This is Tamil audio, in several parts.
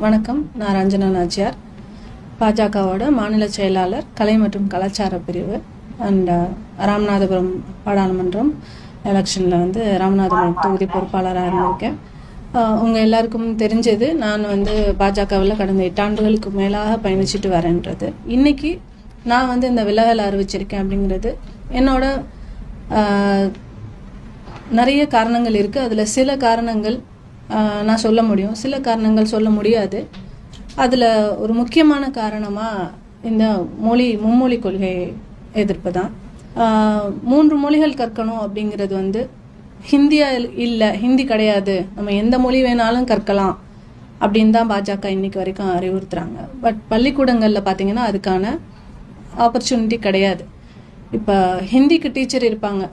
வணக்கம் நான் ரஞ்சனா நாச்சியார். பாஜகவோட மாநில செயலாளர் கலை மற்றும் கலாச்சார பிரிவு அண்ட் uh, ராமநாதபுரம் பாராளுமன்றம் எலெக்ஷனில் வந்து ராமநாதபுரம் தொகுதி பொறுப்பாளராக இருந்திருக்கேன். உங்கள் எல்லாருக்கும் தெரிஞ்சது நான் வந்து பாஜகவில் கடந்த எட்டாண்டுகளுக்கு மேலாக பயணிச்சுட்டு வரேன்றது. இன்னைக்கு நான் வந்து இந்த விலகல் அறிவிச்சிருக்கேன் அப்படிங்கிறது என்னோட நிறைய காரணங்கள் இருக்குது அதில் சில காரணங்கள் நான் சொல்ல முடியும். சில காரணங்கள் சொல்ல முடியாது. அதில் ஒரு முக்கியமான காரணமாக இந்த மொழி மும்மொழி கொள்கை எதிர்ப்பு தான். மூன்று மொழிகள் கற்கணும் அப்படிங்கிறது வந்து ஹிந்தியா இல்லை ஹிந்தி கிடையாது. நம்ம எந்த மொழி வேணாலும் கற்கலாம் அப்படின்னு தான் பாஜக இன்னைக்கு வரைக்கும் அறிவுறுத்துறாங்க. பட் பள்ளிக்கூடங்களில் பார்த்தீங்கன்னா அதுக்கான ஆப்பர்ச்சுனிட்டி கிடையாது. இப்போ ஹிந்திக்கு டீச்சர் இருப்பாங்க.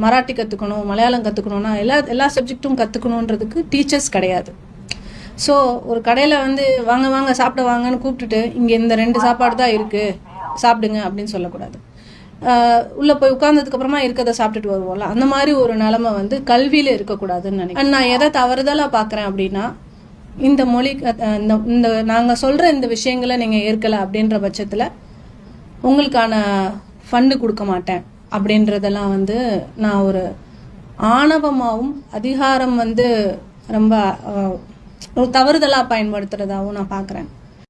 மராட்டி கற்றுக்கணும் மலையாளம் கற்றுக்கணும்னா எல்லா எல்லா சப்ஜெக்ட்டும் கற்றுக்கணுன்றதுக்கு டீச்சர்ஸ் கிடையாது. ஸோ ஒரு கடையில் வந்து வாங்க வாங்க சாப்பிட வாங்கன்னு கூப்பிட்டுட்டு இங்கே இந்த ரெண்டு சாப்பாடு தான் இருக்குது சாப்பிடுங்க அப்படின்னு சொல்லக்கூடாது. உள்ளே போய் உட்காந்ததுக்கப்புறமா இருக்கிறத சாப்பிட்டுட்டு வருவோம்ல. அந்த மாதிரி ஒரு நிலமை வந்து கல்வியில் இருக்கக்கூடாதுன்னு நினைக்கிறேன். நான் எதை தவறுதலாக பார்க்குறேன் அப்படின்னா இந்த மொழி கத்- இந்த இந்த நாங்கள் சொல்கிற இந்த விஷயங்களை நீங்கள் ஏற்கலை அப்படின்ற பட்சத்தில் உங்களுக்கான ஃபண்டு கொடுக்க மாட்டேன். அப்படின்றதெல்லாம் வந்து நான் ஒரு ஆணவமாகவும் அதிகாரம் வந்து ரொம்ப ஒரு தவறுதலாக பயன்படுத்துறதாகவும் நான் பார்க்குறேன்